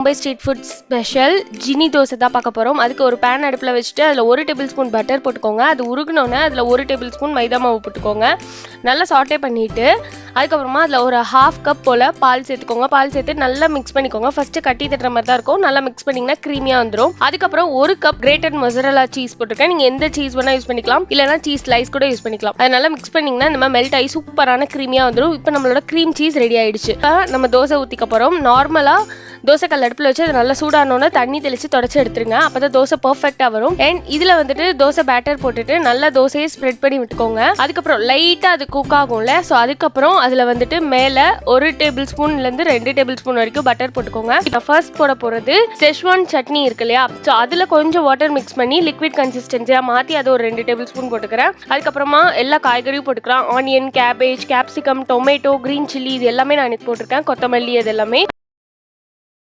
Mumbai street food special Jini dosa தான் பார்க்க போகிறோம் அதுக்கு ஒரு பேன் அடுப்பில் வச்சுட்டு அதில் ஒரு டேபிள் ஸ்பூன் பட்டர் போட்டுக்கோங்க. அது உருகுனோன்னே அதில் ஒரு டேபிள் ஸ்பூன் மைதா மாவு போட்டுக்கோங்க. நல்லா சாட்டே பண்ணிவிட்டு அதுக்கப்புறமா அதில் ஒரு ஹாஃப் கப் போல் பால் சேர்த்துக்கோங்க. பால் சேர்த்து நல்லா மிக்ஸ் பண்ணிக்கோங்க. ஃபஸ்ட்டு கட்டி தட்டுற மாதிரி தான் இருக்கும். நல்லா மிக்ஸ் பண்ணிங்கன்னா க்ரீமியாக வந்துடும் அதுக்கப்புறம் ஒரு கப் கிரேட்டட் மொசரலா சீஸ் போட்டிருக்கேன். நீங்கள் எந்த சீஸ் வேணால் யூஸ் பண்ணிக்கலாம். இல்லைனா சீஸ் ஸ்லைஸ் கூட யூஸ் பண்ணிக்கலாம். அது நல்லா மிக்ஸ் பண்ணிங்கன்னா இந்த மாதிரி மெல்ட் ஆகி சூப்பரான க்ரீமியாக வந்துடும் இப்போ நம்மளோட க்ரீம் சீஸ் ரெடி ஆகிடுச்சு இப்போ நம்ம தோசை ஊற்றிக்க போகிறோம் நார்மலாக தோசை கல் அடுப்பில் வச்சு அது நல்லா சூடானோன்னு தண்ணி தெளித்து தொடச்சி எடுத்துருங்க. அப்போ தான் தோசை பர்ஃபெக்டாக வரும். அண்ட் இதில் வந்துட்டு தோசை பேட்டர் போட்டுட்டு நல்லா தோசையை ஸ்ப்ரெட் பண்ணி விட்டுக்கோங்க. அதுக்கப்புறம் லைட்டாக அது குக் ஆகும்ல. ஸோ அதுக்கப்புறம் அதில் வந்துட்டு மேலே ஒரு டேபிள் ஸ்பூன்லேருந்து ரெண்டு டேபிள் ஸ்பூன் வரைக்கும் பட்டர் போட்டுக்கோங்க. இப்போ ஃபர்ஸ்ட் போட போகிறது செஷ்வான் சட்னி இருக்கு இல்லையா? ஸோ அதில் கொஞ்சம் வாட்டர் மிக்ஸ் பண்ணி லிக்விட் கன்சிஸ்டன்சியாக மாற்றி அதை ஒரு ரெண்டு டேபிள் ஸ்பூன் போட்டுக்கிறேன். அதுக்கப்புறமா எல்லா காய்கறியும் போட்டுக்கலாம். Onion cabbage capsicum tomato green chilli இது எல்லாமே நான் எனக்கு போட்டிருக்கேன். கொத்தமல்லி இது எல்லாமே.